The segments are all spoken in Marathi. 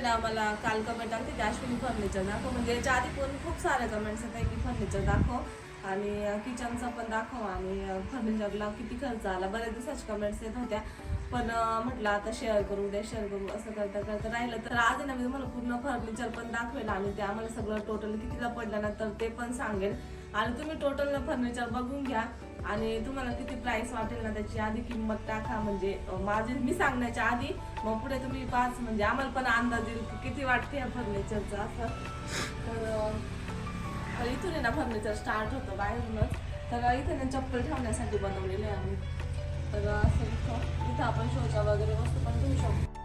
ना मला काल कमेंट आली की अश्विनी फर्निचर दाखव. म्हणजे याच्या आधी पण खूप सारे कमेंट्स येतात की फर्निचर दाखव. आणि किचनचं पण दाखव. आणि फर्निचरला किती खर्च आला. बऱ्याच दिवसाच्या कमेंट्स येत होत्या. पण म्हटलं आता शेअर करू द्या शेअर करू असं करता करता राहिलं. तर आज ना मी तुम्हाला पूर्ण फर्निचर पण दाखवेल. आणि ते आम्हाला सगळं टोटल कितीला पडलं ना तर ते पण सांगेल. आणि तुम्ही टोटल फर्निचर बघून घ्या. आणि तुम्हाला किती प्राइस वाटेल ना त्याची आधी किंमत टाका. म्हणजे माझी मी सांगण्याच्या आधी मग पुढे तुम्ही पाच म्हणजे आम्हाला पण अंदाज येईल की किती वाटते या फर्निचरचा असं. तर इथून आहे ना फर्निचर स्टार्ट होतं बाहेरूनच. तर इथे ना चप्पल ठेवण्यासाठी बनवलेले आम्ही. तर असं इथं इथं आपण शोच्या वगैरे वस्तू पण ठेवू शकतो.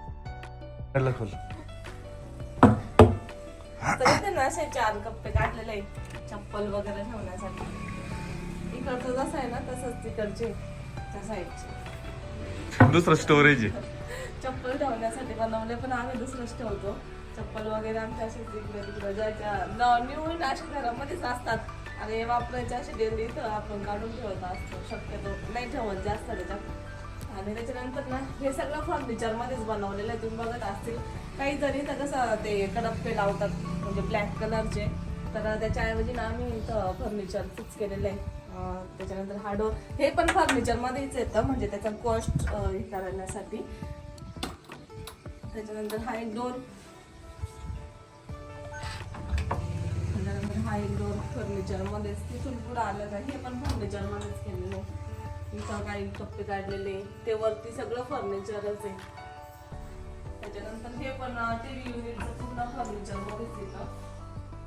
तर इथे ना असे चार कप्पे काढलेले चप्पल वगैरे ठेवण्यासाठी. इकडचं जसं आहे ना तसंच तिकडचे त्या साईडचे. दुसरं स्टोरेज आहे. चप्पल ठेवण्यासाठी बनवले पण आम्ही दुसरंच ठेवतो. चप्पल वगैरे आमच्या असे तिकडे तिकडे ज्याच्या. न्यू असे घरामध्येच असतात. आणि वापरायचे असे डेली इथं आपण काढून ठेवत असतो. शक्यतो नाही ठेवत जास्त त्याच्यात. आणि त्याच्यानंतर ना हे सगळं फर्निचर मध्येच बनवलेलं आहे. तुम्ही बघत असतील. काहीतरी तर कसं ते कडप्पे लावतात म्हणजे ब्लॅक कलरचे तर त्याच्याऐवजी ना आम्ही इथं फर्निचर फिक्स केलेलं आहे. त्याच्यानंतर हा डोर हे पण फर्निचरमध्येच येतं म्हणजे त्याचा कॉस्ट हे करण्यासाठी त्याच्यानंतर हा एक डोर त्याच्यानंतर हा एक डोर फर्निचरमध्येच तिथून पुढे आलं नाही हे पण फर्निचरमध्येच केलेलं आहे. इथं काही टप्पे काढलेले ते वरती सगळं फर्निचरच आहे. त्याच्यानंतर हे पण टीव्ही युनिटचं पूर्ण फर्निचरमध्येच येतं.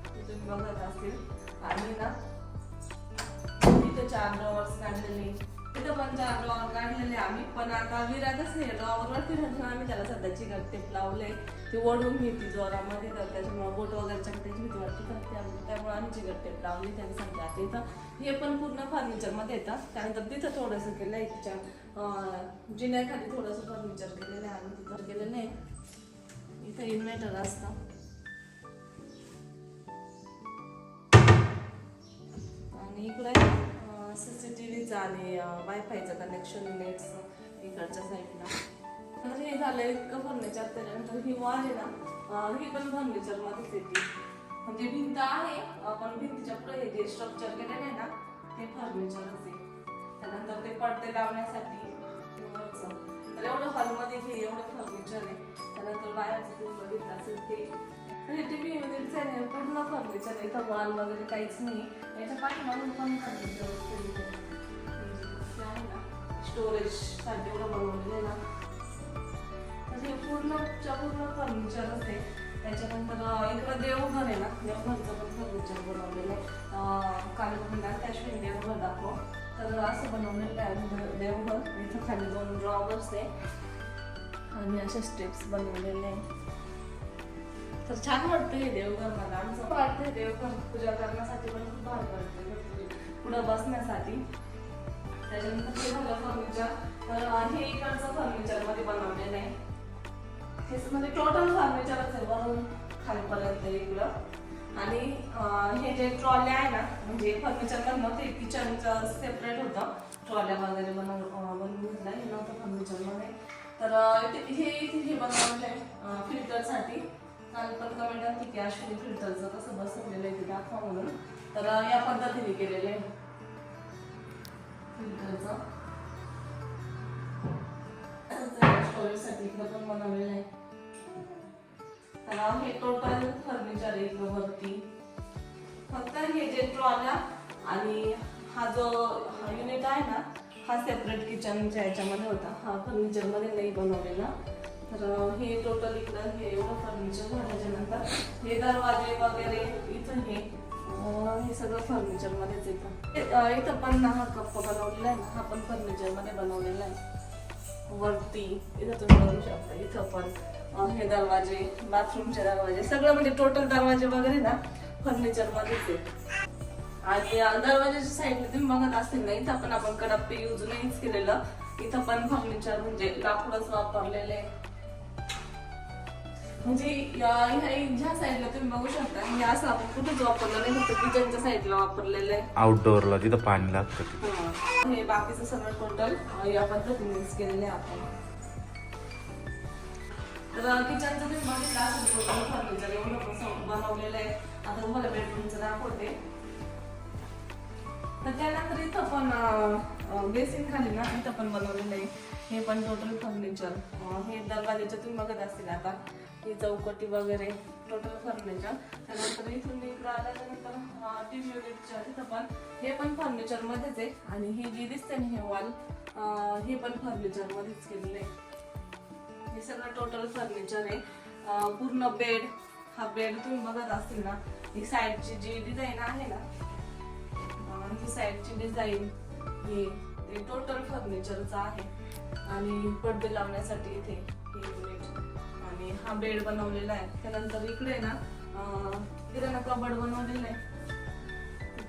ते तुम्ही बघत असतील आणि ना इथे चार ड्रॉवर्स काढलेले. तिथं पण चार ड्रॉवर काढलेले आम्ही. पण आता विरातच नाही ड्रॉवरवरती राहून आम्ही त्याला सध्याची टेप लावले. ती ओढून घेतली जोरामध्ये तर त्याच्यामुळे बोट वगैरे त्याची भीती वाटते. तर त्यामुळे आम्ही चिकट लावली त्यांनी सध्या. आता इथं हे पण पूर्ण फर्निचरमध्ये त्यानंतर तिथं थोडंसं केलं आहे तिच्या जिन्याखाली थोडंसं फर्निचर केलेलं आहे. आम्ही तिथं केलेलं आहे इथं इन्व्हर्टर असतं. आणि इकडे सी सी टी व्हीचं आणि वायफायचं कनेक्शन नेटचं इकडच्या साईडला तर हे झालं इतकं फर्निचर त्याच्यानंतर ही वॉल आहे ना ही पण फर्निचरमध्येच येते म्हणजे भिंत आहे पण भिंतीच्या पुढे हे जे स्ट्रक्चर केलेलं आहे ना ते फर्निचरच आहे. त्यानंतर ते पडदे लावण्यासाठी तर एवढं हॉलमध्ये हे एवढं फर्निचर आहे. त्यानंतर बाहेरचं तुम्ही बघितलं असेल ते. आणि टीव्ही व्ही आहे ना, पूर्ण फर्निचर आहे इथं वॉल वगैरे काहीच नाही. याच्या पाठीमागून पण फर्निचर स्टोरेजसाठी एवढं बनवलेलं ना. म्हणजे पूर्ण पूर्णच्या पूर्ण फर्निचरच आहे. त्याच्यानंतर इकडं देवघर आहे ना देवघरचं पण फर्निचर बनवलेलं आहे. अं, काल म्हणणार देवघर दाखव. तर असं बनवलेलं आहे देवघर. इथं खाली दोन ड्रॉवर्स आहे. आणि अशा स्टेप्स बनवलेले आहे. तर छान वाटतं हे देवघर मला आमचं पण वाटतं देवघर पूजा करण्यासाठी पण खूप भारी वाटतं पुढं बसण्यासाठी. त्याच्यानंतर हे झालं फर्निचर तर हे इकडचं फर्निचरमध्ये बनवलेलं आहे. हे म्हणजे टोटल फर्निचरच आहे. वरून खालीपर्यंत इकडं. आणि हे जे ट्रॉल्या आहे ना म्हणजे फर्निचर मधनं ते किचनचं सेपरेट होतं. ट्रॉल्या वगैरे बनव बनवून घेतलं. हे नव्हतं फर्निचरमध्ये तर हे इथे हे बनवलं आहे फिल्टरसाठी काल पण कमेंट आली की अश्विनी फिल्टरचं कसं बसवलेलं आहे ते दाखवा म्हणून. तर या पद्धतीने केलेलं आहे. फिल्टरचं स्टोरेजसाठी इकडं पण बनवलेलं आहे. तर हे टोटल फर्निचर आहे इकडं वरती. फक्त हे जे ट्रॉल्या आणि हा जो हा युनिट आहे ना हा सेपरेट किचनच्या याच्यामध्ये होता. हा फर्निचरमध्ये नाही बनवलेला. तर हे टोटल इकडं हे एवढं फर्निचर झाल्याच्यानंतर हे दरवाजे वगैरे इथं हे हे सगळं फर्निचरमध्येच येतं. इथं पण हा कप्प बनवलेला आहे ना हा पण फर्निचरमध्ये बनवलेला आहे. वरती इथं तुम्ही बघू शकता इथं पण हे दरवाजे बाथरूमचे दरवाजे सगळं म्हणजे टोटल दरवाजे वगैरे ना फर्निचर मध्येच आहे आणि दरवाजाच्या साईडला तुम्ही बघत असतील ना इथं पण आपण कडप्पे यूज नाहीच केलेलं. इथं पण फर्निचर म्हणजे लाकूडच वापरलेले म्हणजे या- ह्या साईडला तुम्ही बघू शकता. हे असं आपण कुठेच वापरलं नाही फक्त किचनच्या साईडला वापरलेलं आहे. आउटडोअरला तिथं पाणी लागतं हा. हे बाकीचं सगळं टोटल या पद्धतीनेच केलेलं आहे आपण. तर किचनचं तुम्ही बघितलं असेल फर्निचर एवढं बनवलेलं आहे. आता तुम्हाला बेडरूमचं दाखवते. तर त्यानंतर इथं पण बेसिन खाली ना इथं पण बनवलेलं आहे. हे पण टोटल फर्निचर हे दरवाजाचे तुम्ही बघत असतील आता. ही चौकटी वगैरे टोटल फर्निचर त्यानंतर इथून इकडं आल्यानंतर टी व्ही युनिटच्या तिथं पण हे पण फर्निचरमध्येच आहे. आणि ही जी दिसते ना हे वॉल हे पण फर्निचरमध्येच केलेलं आहे. हे सगळं टोटल फर्निचर आहे. पूर्ण बेड हा बेड तुम्ही बघत असतील ना ही साईडची जी डिझाईन आहे ना अं, ही साईडची डिझाईन हे ते टोटल फर्निचरचं आहे. आणि पडदे लावण्यासाठी इथे हे युनिट आणि हा बेड बनवलेला आहे. त्यानंतर इकडे ना ना कबड बनवलेलं आहे.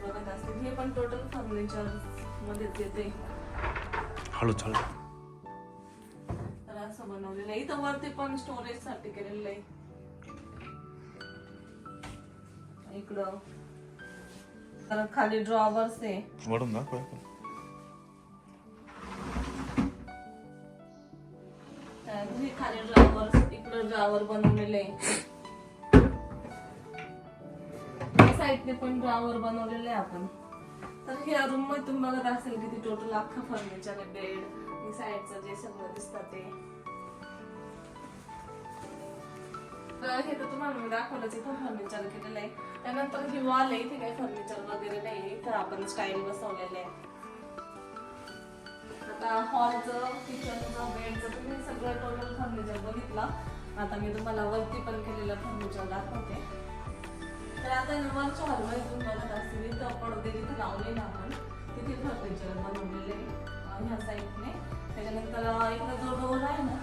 बघत हे पण टोटल फर्निचर मध्येच येते. हळू चालू. तर असं बनवलेलं आहे. इथं वरती पण स्टोरेजसाठी केलेलं आहे. इकडं तर खाली ड्रॉवर्स आहे. वडून दाखव. हे खाली ड्रॉवर्स इकडं ड्रॉवर बनवलेले साईडने पण ड्रॉवर बनवलेले आहे आपण. तर ह्या रूममध्ये तुम्ही बघत असेल की ती टोटल अख्खा फर्निचर आहे बेड साईडचं जे सगळं दिसतं ते. तर हे तर तुम्हाला मी दाखवलंच इथं फर्निचर केलेलं आहे. त्यानंतर ही वॉल आहे इथे काही फर्निचर वगैरे नाही इथं आपण स्टाईल बसवलेलं आहे. आता हॉलचं किचनचं बेडचं तुम्ही सगळं टोटल फर्निचर बघितलं. आता मी तुम्हाला वरती पण केलेलं फर्निचर दाखवते. तर आता वरच्या हॉलमध्ये तुम्ही बघत असतील इथं पडदे तिथे लावले ना आपण तिथे फर्निचर बनवलेले आहे, ह्या साईडने त्याच्यानंतर इकडं जो डोर आहे ना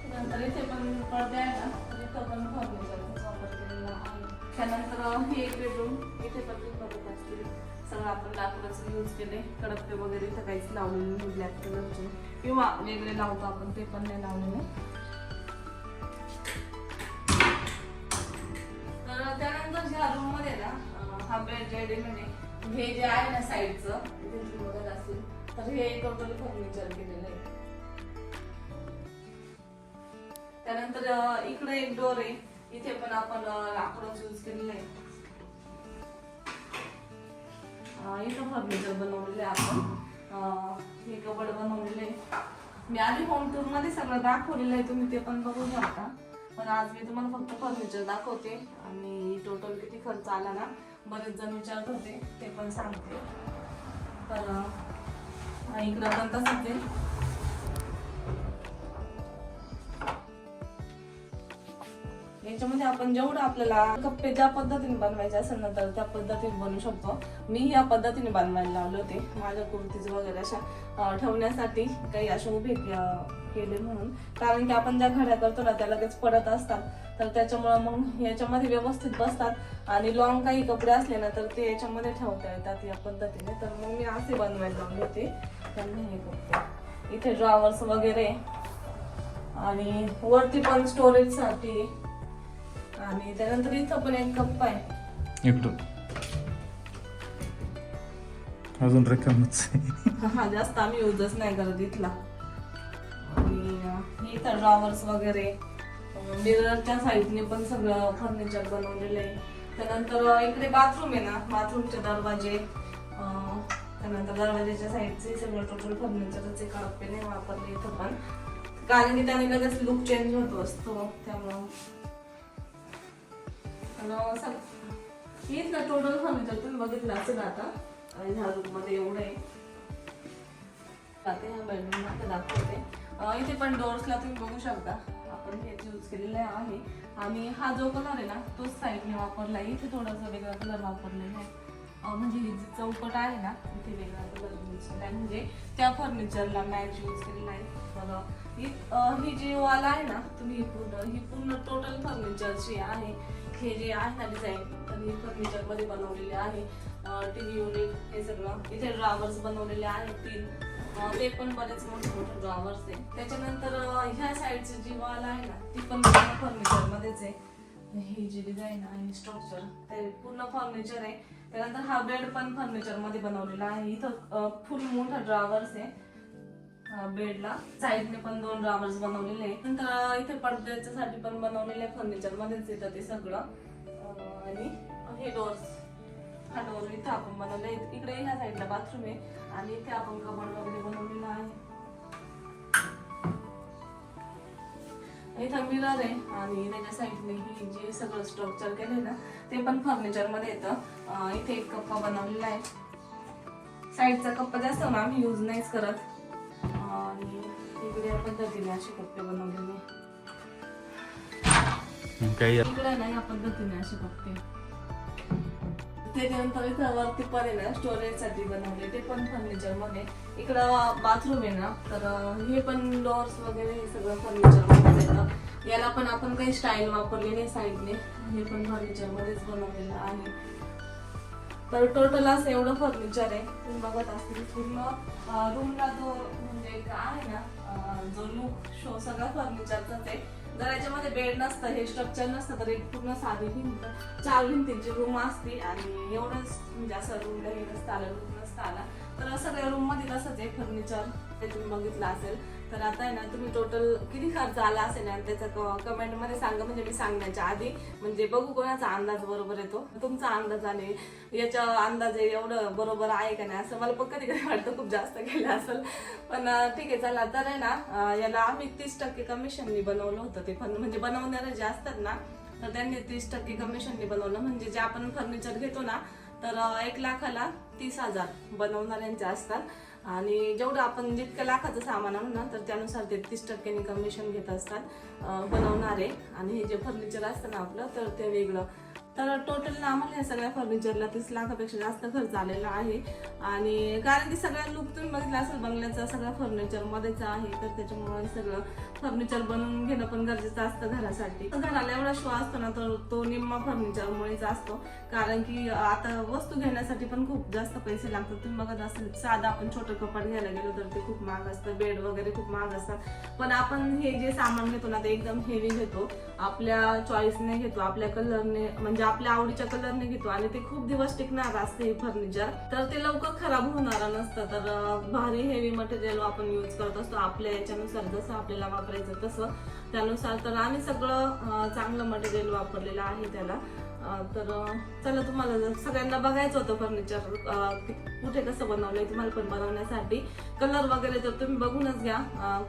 त्यानंतर इथे पण पडदे आहे ना तर इथं पण त्यानंतर हे एक बेडरूम इथे पण तुम्ही बघत असतील. सगळं आपण लाकडाचं यूज केले कडप्पे वगैरे इथं काहीच लावलेले नाही ब्लॅक कलरचे किंवा वेगळे लावतो आपण ते पण नाही लावलेले. तर त्यानंतर ज्या रूममध्ये ना हा बेड जे आहे हे जे आहे ना साईडचं इथे तुम्ही बघत असतील तर हे टोटल फर्निचर केलेलं आहे. त्यानंतर इकडे एक डोर आहे. इथे पण आपण लाकडच लाकडाचं यूज केलेलं आहे. इथं फर्निचर बनवलेलं आहे आपण. हे कबड बनवलेलं आहे. मी आधी होम टूरमध्ये सगळं दाखवलेलं आहे तुम्ही ते पण बघू शकता. पण आज मी तुम्हाला फक्त फर्निचर दाखवते आणि टोटल किती खर्च आला ना बरेच जण विचारत होते ते पण सांगते. तर इकडं पण तसंच आहे. याच्यामध्ये आपण जेवढं आपल्याला कप्पे ज्या पद्धतीने बनवायचे असेल ना तर त्या पद्धतीने बनवू शकतो. मी या पद्धतीने बनवायला लावले होते माझ्या कुर्तीज वगैरे अशा ठेवण्यासाठी काही अशा उभे केले म्हणून. कारण की आपण ज्या घड्या करतो ना त्या लगेच पडत असतात. तर त्याच्यामुळं मग याच्यामध्ये व्यवस्थित बसतात. आणि लॉंग काही कपडे असले ना तर ते याच्यामध्ये ठेवता येतात या पद्धतीने. तर मग मी असे बनवायला लावले होते. त्यांनी हे करते. इथे ड्रॉवर्स वगैरे. आणि वरती पण स्टोरेजसाठी आणि त्यानंतर इथं पण एक कप्पा आहे. इकडून अजून रिकामच हा जास्त आम्ही युजच नाही करत इथला. आणि अं, इथं ड्रॉवर्स वगैरे मिररच्या साईडने पण सगळं फर्निचर बनवलेलं आहे. त्यानंतर अं, इकडे बाथरूम आहे ना बाथरूमचे दरवाजे. अं, त्यानंतर दरवाजाच्या साईडचे सगळं टोटल फर्निचरचे कळपे नाही वापरले इथं पण. कारण की त्याने लगेच लुक चेंज होतो असतो त्यामुळं आणि ना इथलं टोटल फर्निचर तुम्ही बघितलं असेल आता आणि ह्या रूममध्ये एवढं आहे. जाते ह्या बेडरूममध्ये दाखवते. इथे पण डोर्सला तुम्ही बघू शकता. आपण हे यूज केलेलं आहे. आणि हा जो कलर आहे ना तोच साईडने वापरला आहे. इथे थोडासा वेगळा कलर वापरलेला आहे. म्हणजे ही जी चौकट आहे ना इथे वेगळा कलर यूज केला आहे. म्हणजे त्या फर्निचरला मॅच यूज केलेला आहे. तर ही जी वॉल आहे ना तुम्ही ही पूर्ण ही पूर्ण टोटल फर्निचरची आहे हे जे आहे ना डिझाईन तर ही फर्निचरमध्ये बनवलेले आहे. टीव्ही युनिट हे सगळं. इथे ड्रावर्स बनवलेले आहेत तीन. ते पण बरेच मोठे मोठे ड्रॉवर्स आहे त्याच्यानंतर ह्या साईडची जी वॉल आहे ना ती पण फर्निचर मध्येच आहे. ही जी डिझाईन आहे स्ट्रक्चर ते पूर्ण फर्निचर आहे. त्यानंतर हा बेड पण फर्निचरमध्ये बनवलेला आहे. इथं फुल मोठा ड्रावर्स आहे. बेडला साईडने पण दोन ड्रावर्स बनवलेले आहेत. नंतर इथे पडद्याच्यासाठी पण बनवलेले फर्निचर मध्येच येतं ते सगळं. आणि हे डोर्स हा डोर इथं आपण बनवले इकडे ह्या साईडला बाथरूम आहे. आणि इथे आपण कबड वगैरे बनवलेलं आहे. इथं मिरर आहे आणि त्याच्या साईडने ही जे सगळं स्ट्रक्चर केलंय ना ते पण फर्निचरमध्ये येतं. इथे एक कप्पा बनवलेला आहे. साईडचा कप्पा जास्त ना आम्ही यूज नाहीच करत. आणि इकडे या पद्धतीने असे कप्पे बनवलेले. काही इकडे नाही या पद्धतीने असे कप्पे. त्याच्यानंतर इथं वरती पण आहे ना स्टोरेजसाठी बनवले. ते पण फर्निचरमध्ये. इकडं बाथरूम आहे ना तर हे पण डोअर्स वगैरे हे सगळं फर्निचर मध्ये याला पण आपण काही स्टाईल वापरली नाही साईडने हे पण फर्निचर मध्येच बनवलेलं आहे. तर टोटल असं एवढं फर्निचर आहे. तुम्ही बघत असतील पूर्ण रूमला जो म्हणजे आहे ना जो लुक शो सगळा फर्निचरचाच आहे. जर याच्यामध्ये बेड नसतं हे स्ट्रक्चर नसतं तर एक पूर्ण साधी भिंत चार भिंतींची रूम असते आणि एवढंच म्हणजे असं रूमला हे नसतं आलं रूम नसतं आला. तर सगळ्या रूममध्ये तसंच आहे फर्निचर ते तुम्ही बघितलं असेल. तर आता आहे ना तुम्ही टोटल किती खर्च आला असेल आणि त्याचा कमेंटमध्ये सांगा म्हणजे मी सांगण्याच्या आधी. म्हणजे बघू कोणाचा अंदाज बरोबर येतो. तुमचा अंदाज आणि याचा अंदाज एवढं बरोबर आहे का नाही असं मला पण कधी कधी वाटतं खूप जास्त केलं असेल. पण ठीक आहे चला. तर आहे ना याला आम्ही तीस टक्के कमिशननी बनवलं होतं ते पण म्हणजे बनवणारे जे असतात ना तर त्यांनी तीस टक्के कमिशननी बनवलं. म्हणजे जे आपण फर्निचर घेतो ना तर एक लाखाला तीस हजार बनवणाऱ्यांचे असतात. आणि जेवढं आपण जितकं लाखाचं सामान आणू ना तर त्यानुसार ते तीस टक्क्यांनी कमिशन घेत असतात बनवणारे. आणि हे जे फर्निचर असतं ना आपलं तर ते वेगळं. तर टोटल आम्हाला या सगळ्या फर्निचरला तीस लाखापेक्षा जास्त खर्च आलेला आहे. आणि कारण की सगळ्या लुक तुम्ही बघितला असेल बंगल्याचा सगळा फर्निचर मध्येच आहे. तर त्याच्यामुळे सगळं फर्निचर बनवून घेणं पण गरजेचं असतं घरासाठी. घराला एवढा शो असतो ना तर तो निम्मा फर्निचरमुळेच असतो. कारण की आता वस्तू घेण्यासाठी पण खूप जास्त पैसे लागतात. तुम्ही बघत असेल साधा आपण छोटं कपाट घ्यायला गेलो तर ते खूप महाग असतं. बेड वगैरे खूप महाग असतात. पण आपण हे जे सामान घेतो ना ते एकदम हेवी घेतो. आपल्या चॉईसने घेतो आपल्या कलरने म्हणजे आपल्या आवडीच्या कलरने घेतो. आणि ते खूप दिवस टिकणार असते हे फर्निचर तर ते लवकर खराब होणार नसतं. तर भारी हेवी मटेरियल आपण यूज करत असतो. आपल्या याच्यानुसार जसं आपल्याला वापरायचं तसं. त्यानुसार तर आम्ही सगळं चांगलं मटेरियल वापरलेलं आहे त्याला. तर चला तुम्हाला जर सगळ्यांना बघायचं होतं फर्निचर कुठे कसं बनवलंय तुम्हाला पण बनवण्यासाठी. कलर वगैरे तर तुम्ही बघूनच घ्या.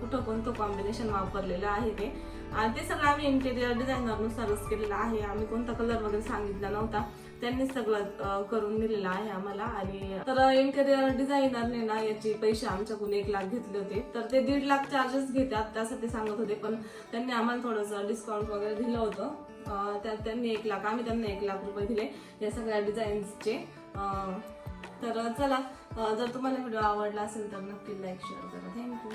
कुठं कोणतं कॉम्बिनेशन वापरलेलं आहे ते. आणि ते सगळं आम्ही इंटेरियर डिझायनरनुसारच केलेलं आहे. आम्ही कोणता कलर वगैरे सांगितला नव्हता. त्यांनी सगळं करून दिलेलं आहे आम्हाला. आणि तर इंटेरियर डिझायनरने ना याचे पैसे आमच्याकडून एक लाख घेतले होते. तर ते दीड लाख चार्जेस घेतात त्यासाठी सांगत होते. पण त्यांनी आम्हाला थोडंसं डिस्काउंट वगैरे दिलं होतं. त्या त्यात त्यांनी एक लाख आम्ही त्यांना एक लाख रुपये दिले या सगळ्या डिझाईन्सचे तर चला जर तुम्हाला व्हिडिओ आवडला असेल तर नक्की लाईक शेअर करा. थँक्यू